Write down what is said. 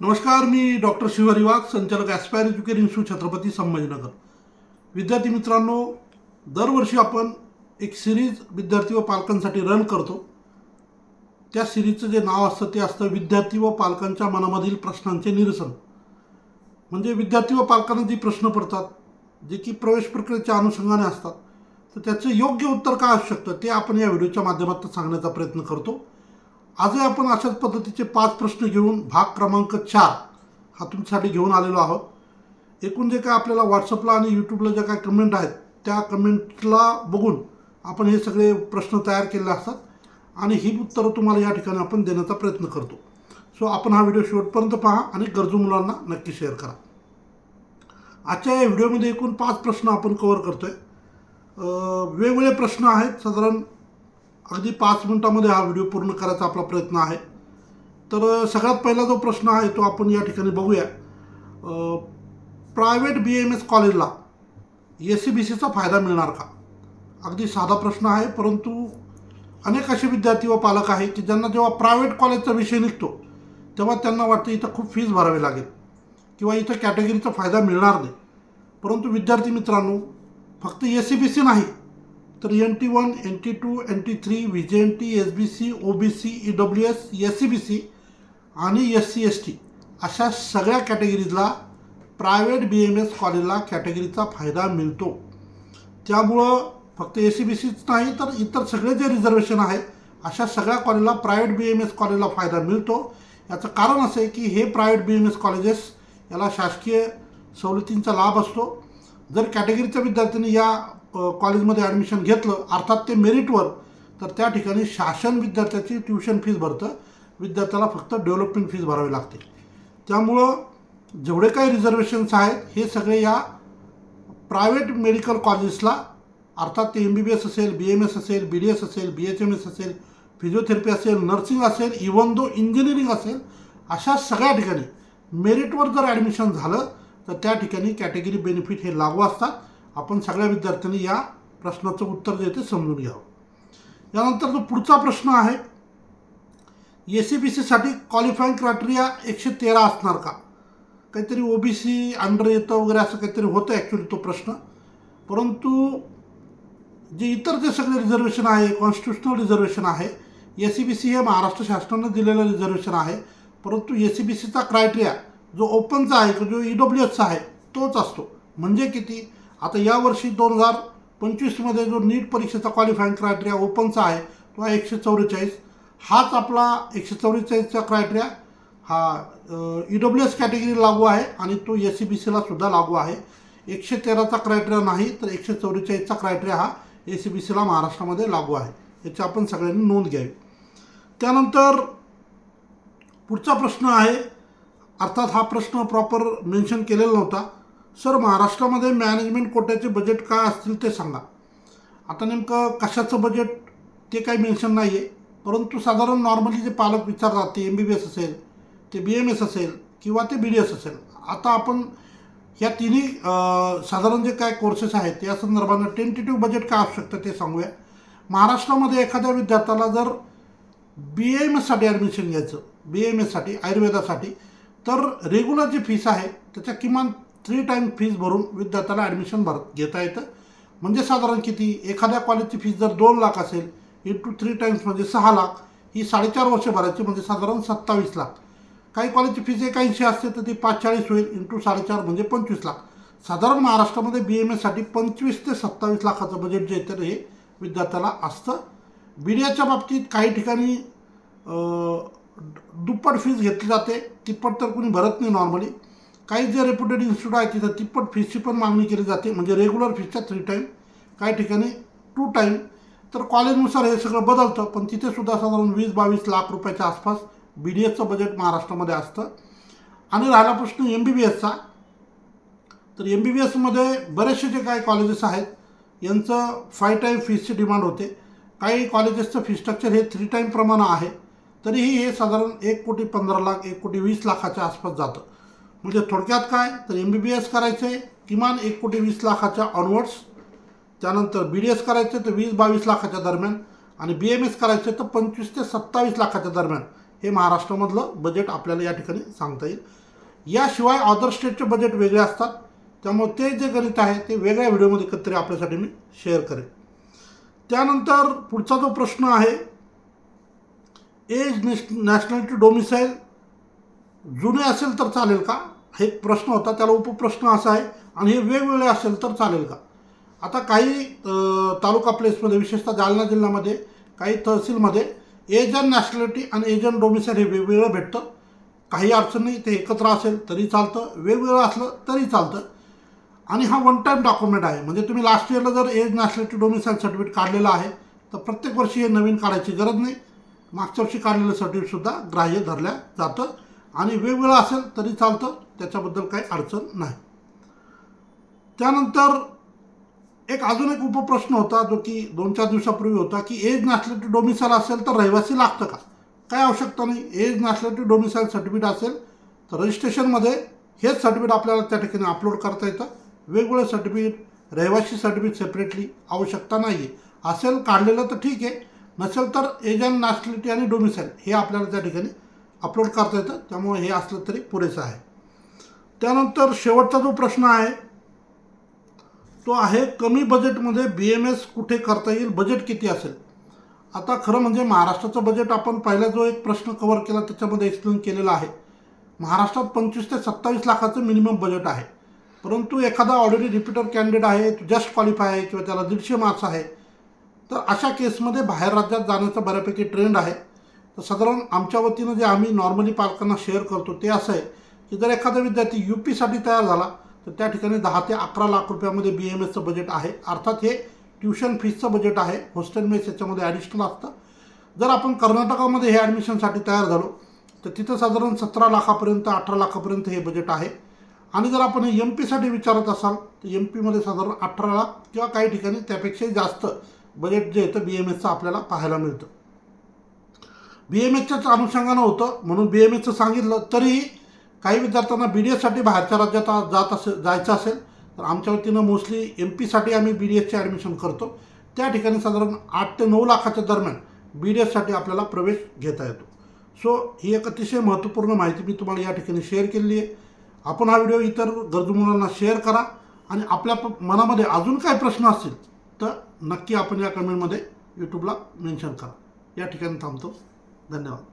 नमस्कार मी डॉक्टर शिवहरी वाघ संचालक aspire educare institute Chhatrapati Sambhajinagar. विद्यार्थी मित्रांनो दरवर्षी आपण एक सिरीज विद्यार्थी व पालकांसाठी रन करतो. त्या सिरीजचं जे नाव असतं ते असतं विद्यार्थी व पालकांच्या मनामधील प्रश्नांचे निरसन. म्हणजे विद्यार्थी व पालकांना जे प्रश्न पडतात जे की प्रवेश प्रक्रियेच्या अनुषंगाने असतात तर त्याचं योग्य उत्तर काय असू शकतं ते आपण या व्हिडिओच्या माध्यमातून सांगण्याचा प्रयत्न करतो. आजही आपण अशाच पद्धतीचे पाच प्रश्न घेऊन भाग क्रमांक चार हा तुमच्यासाठी घेऊन आलेलो आहोत. एकूण जे काय आपल्याला व्हॉट्सअपला आणि यूट्यूबला ज्या काय कमेंट आहेत त्या कमेंटला बघून आपण हे सगळे प्रश्न तयार केलेले असतात आणि ही उत्तरं तुम्हाला या ठिकाणी आपण देण्याचा प्रयत्न करतो. सो आपण हा व्हिडिओ शेवटपर्यंत पहा आणि गरजू मुलांना नक्की शेअर करा. आजच्या या व्हिडिओमध्ये एकूण पाच प्रश्न आपण कवर करतो आहे वेगवेगळे प्रश्न आहेत. साधारण अगदी पाच मिनिटामध्ये हा व्हिडिओ पूर्ण करायचा आपला प्रयत्न आहे. तर सगळ्यात पहिला जो प्रश्न आहे तो आपण या ठिकाणी बघूया. प्रायव्हेट बी एम एस कॉलेजला ए सी बी सीचा फायदा मिळणार का? अगदी साधा प्रश्न आहे परंतु अनेक असे विद्यार्थी व पालक आहेत की ज्यांना जेव्हा प्रायव्हेट कॉलेजचा विषय निघतो तेव्हा त्यांना वाटतं इथं खूप फीज भरावी लागेल किंवा इथं कॅटेगरीचा फायदा मिळणार नाही. परंतु विद्यार्थी मित्रांनो फक्त ए सी बी सी नाही तर N T one N T two N T three V J N T S B C O B C E W S S C B C आणि एस सी एस टी अशा सगळ्या कॅटेगरीजला private B M S कॉलेजला कॅटेगरीचा फायदा मिळतो. त्यामुळं फक्त ए सी बी सीच नाही तर इतर सगळे जे रिझर्वेशन आहेत अशा सगळ्या कॉलेजला प्रायव्हेट बी एम एस कॉलेजला फायदा मिळतो. याचं कारण असं आहे की हे private B M S colleges याला शासकीय सवलतींचा लाभ असतो. जर कॅटेगरीच्या विद्यार्थ्यांनी या कॉलेजमध्ये ॲडमिशन घेतलं अर्थात ते मेरिटवर तर त्या ठिकाणी शासन विद्यार्थ्याची ट्युशन फीज भरतं. विद्यार्थ्याला फक्त डेव्हलपमेंट फीज भरावी लागते. त्यामुळं जेवढे काही रिझर्वेशन्स आहेत हे सगळे या प्रायव्हेट मेडिकल कॉलेजेसला अर्थात ते एम बी बी एस असेल बी एम एस असेल बी डी एस असेल बी एच एम एस असेल फिजिओथेरपी असेल नर्सिंग असेल इवन दो इंजिनिअरिंग असेल अशा सगळ्या ठिकाणी मेरिटवर जर ॲडमिशन झालं तर त्या ठिकाणी कॅटेगरी बेनिफिट हे लागू असतात. आपण सगळ्या विद्यार्थ्यांनी या प्रश्नाचं उत्तर जे ते समजून घ्यावं. यानंतर जो पुढचा प्रश्न आहे ए सी बी सीसाठी क्वालिफाईंग क्रायटेरिया एकशे तेरा असणार का? काहीतरी ओ बी सी अंडर येतं वगैरे असं काहीतरी होतं ॲक्च्युली तो प्रश्न. परंतु जे इतर जे सगळे रिझर्वेशन आहे कॉन्स्टिट्युशनल रिझर्वेशन आहे ए सी बी सी हे महाराष्ट्र शासनानं दिलेलं रिझर्वेशन आहे. परंतु ए सी बी सीचा क्रायटेरिया जो ओपनचा आहे जो ई डब्ल्यू एसचा आहे तोच असतो. म्हणजे किती? आता यावर्षी दोन हजार पंचवीसमध्ये जो नीट परीक्षेचा क्वालिफाईंग क्रायटेरिया ओपनचा आहे तो आहे एकशे चौवेचाळीस. हाच आपला एकशे चौवेचाळीसचा क्रायटेरिया हा ई डब्ल्यू एस कॅटेगरी लागू आहे आणि तो एस सी बी सीला सुद्धा लागू आहे. एकशे तेराचा क्रायटेरिया नाही तर एकशे चौवेचाळीसचा क्रायटेरिया हा ए सी बी सीला महाराष्ट्रामध्ये लागू आहे. याची आपण सगळ्यांनी नोंद घ्यावी. त्यानंतर पुढचा प्रश्न आहे अर्थात हा प्रश्न प्रॉपर मेन्शन केलेला नव्हता. सर महाराष्ट्रामध्ये मॅनेजमेंट कोट्याचे बजेट काय असतील ते सांगा. आता नेमकं कशाचं बजेट ते काही मेन्शन नाही आहे परंतु साधारण नॉर्मली जे पालक विचारतात ते एम बी बी एस असेल ते बी एम एस असेल किंवा ते बी डी एस असेल. आता आपण या तिन्ही साधारण जे काय कोर्सेस आहेत या संदर्भानं टेंटेटिव्ह बजेट काय असू शकतं ते सांगूया. महाराष्ट्रामध्ये एखाद्या विद्यार्थ्याला जर बी एम एससाठी ॲडमिशन घ्यायचं बी एम एससाठी आयुर्वेदासाठी तर रेग्युलर जी फीस आहे त्याच्या किमान थ्री टाईम फीज भरून विद्यार्थ्याला ॲडमिशन भर घेता येतं. म्हणजे साधारण किती? एखाद्या कॉलेजची फीज जर दोन लाख असेल इंटू थ्री टाईम्स म्हणजे सहा लाख ही साडेचार वर्ष भरायची म्हणजे साधारण सत्तावीस लाख. काही कॉलेजची फीज एकाऐंशी असते तर ती पाच चाळीस होईल इंटू साडेचार म्हणजे पंचवीस लाख. साधारण महाराष्ट्रामध्ये बी एम एससाठी पंचवीस ते सत्तावीस लाखाचं बजेट जे आहे तर हे विद्यार्थ्याला असतं. बी डी एच्या बाबतीत काही ठिकाणी दुप्पट फीज घेतली जाते. तिप्पट तर कुणी भरत नाही नॉर्मली काही जे रेप्युटेड इन्स्टिट्यूट आहे तिथं तिप्पट फीसची पण मागणी केली जाते. म्हणजे रेग्युलर फीसच्या थ्री टाईम काही ठिकाणी टू टाईम तर कॉलेजनुसार हे सगळं बदलतं पण तिथे सुद्धा साधारण वीस बावीस लाख रुपयाच्या आसपास बी डी एसचं बजेट महाराष्ट्रामध्ये असतं. आणि राहिला प्रश्न एम बी बी एसचा तर एम बी बी एसमध्ये बरेचसे जे काही कॉलेजेस आहेत यांचं फाय टाईम फीसची डिमांड होते. काही कॉलेजेसचं फी स्ट्रक्चर हे थ्री टाईम प्रमाणे आहे. तरीही हे साधारण एक कोटी पंधरा लाख एक कोटी वीस लाखाच्या आसपास जातं. म्हणजे थोडक्यात काय? तर एम बी बी एस करायचं आहे किमान एक कोटी वीस लाखाच्या ऑनवर्ड्स त्यानंतर बी डी एस करायचे तर वीस बावीस लाखाच्या दरम्यान आणि बी एम एस करायचे तर पंचवीस ते सत्तावीस लाखाच्या दरम्यान. हे महाराष्ट्रामधलं बजेट आपल्याला या ठिकाणी सांगता येईल. याशिवाय अदर स्टेटचे बजेट वेगळे असतात. त्यामुळे ते जे गणित आहे ते वेगळ्या व्हिडिओमध्ये एकत्रित आपल्यासाठी मी शेअर करेन. त्यानंतर पुढचा जो प्रश्न आहे एज नॅशनॅलिटी डोमिसाईल जुने असेल तर चालेल का? हा एक प्रश्न होता त्याला उपप्रश्न असा आहे आणि हे वेगवेगळे असेल तर चालेल का? आता काही तालुका प्लेसमध्ये विशेषतः जालना जिल्ह्यामध्ये काही तहसीलमध्ये एज अँड नॅशनॅलिटी आणि एज अँड डोमिसाईल हे वेगवेगळं भेटतं. काही अडचण नाही ते एकत्र असेल तरी चालतं. वेगवेगळं असलं तरी चालतं. आणि हा वन टाईम डॉक्युमेंट आहे. म्हणजे तुम्ही लास्ट इयरला जर एज नॅशनॅलिटी डोमिसाईल सर्टिफिकेट काढलेलं आहे तर प्रत्येक वर्षी हे नवीन काढायची गरज नाही. मागच्या वर्षी काढलेलं सर्टिफिकेटसुद्धा ग्राह्य धरल्या जातं. आणि वेगवेगळं असेल तरी चालतं त्याच्याबद्दल काही अडचण नाही. त्यानंतर एक अजून एक उपप्रश्न होता जो की दोन चार दिवसापूर्वी होता की एज नॅशनॅलिटी डोमिसाईल असेल तर रहिवासी लागतं का? काय आवश्यकता नाही. एज नॅशनॅलिटी डोमिसाईल सर्टिफिकेट असेल तर रजिस्ट्रेशनमध्ये हेच सर्टिफिकेट आपल्याला त्या ठिकाणी अपलोड करता येतं. वेगवेगळं सर्टिफिकेट रहिवासी सर्टिफिकेट सेपरेटली आवश्यकता नाही आहे असेल काढलेलं तर ठीक आहे. नसेल तर एज अँड नॅशनॅलिटी आणि डोमिसाईल हे आपल्याला त्या ठिकाणी अपलोड करता येतं त्यामुळे हे असलं तरी पुरेसं आहे. त्यानंतर शेवटचा जो प्रश्न आहे तो आहे कमी बजेटमध्ये बी एम एस कुठे करता येईल? बजेट किती असेल? आता खरं म्हणजे महाराष्ट्राचं बजेट आपण पहिला जो एक प्रश्न कवर केला त्याच्यामध्ये एक्सप्लेन केलेला आहे. महाराष्ट्रात पंचवीस ते सत्तावीस लाखाचं मिनिमम बजेट आहे. परंतु एखादा ऑलरेडी रिपीटर कॅन्डिडेट आहे जस्ट क्वालिफाय आहे किंवा त्याला दीडशे मार्क्स आहे तर अशा केसमध्ये बाहेर राज्यात जाण्याचा बऱ्यापैकी ट्रेंड आहे. तर साधारण आमच्या वतीनं जे आम्ही नॉर्मली पालकांना शेअर करतो ते असं आहे की जर एखादा विद्यार्थी यू पीसाठी तयार झाला तर त्या ठिकाणी दहा ते अकरा लाख रुपयामध्ये बी एम एसचं बजेट आहे. अर्थात हे ट्युशन फीसचं बजेट आहे. हॉस्टेल मेस याच्यामध्ये ॲडिशनल असतं. जर आपण कर्नाटकामध्ये हे ॲडमिशनसाठी तयार झालो तर तिथं साधारण सतरा लाखापर्यंत अठरा लाखापर्यंत हे बजेट आहे. आणि जर आपण एम पीसाठी विचारत असाल तर एम पीमध्ये साधारण अठरा लाख किंवा काही ठिकाणी त्यापेक्षाही जास्त बजेट जे येतं बी एम एसचं आपल्याला पाहायला मिळतं. बी एम एसच्याच अनुषंगानं होतं म्हणून बी एम एचचं सांगितलं तरीही काही विद्यार्थ्यांना बी डी एससाठी बाहेरच्या राज्यात जात असेल जायचं असेल तर आमच्या वतीनं मोस्टली एम पीसाठी आम्ही बी डी एसचे ॲडमिशन करतो. त्या ठिकाणी साधारण आठ ते नऊ लाखाच्या दरम्यान बी डी एससाठी आपल्याला प्रवेश घेता येतो. सो ही एक अतिशय महत्त्वपूर्ण माहिती मी तुम्हाला या ठिकाणी शेअर केलेली आहे. आपण हा व्हिडिओ इतर गरजू मुलांना शेअर करा आणि आपल्या प- मनामध्ये अजून काय प्रश्न असतील तर नक्की आपण या कमेंटमध्ये यूट्यूबला मेन्शन करा. या ठिकाणी थांबतो. धन्यवाद